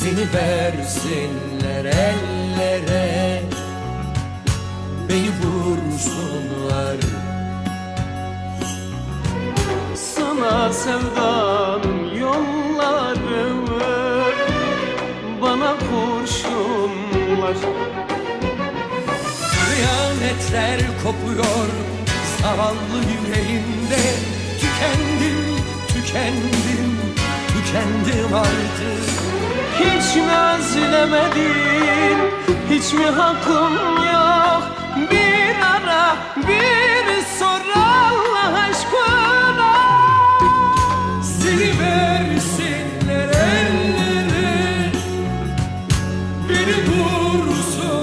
Seni versinler ellere. Beni vursunlar. Sana sevdanın yolları Bana kurşunlar. Kıyametler kopuyor zavallı yüreğimde. Tükendim, tükendim, tükendim artık Hiç mi özlemedin Hiç mi hakkım yok. Bir ara bir sor Allah aşkına. Seni versinler ellere Beni vursunlar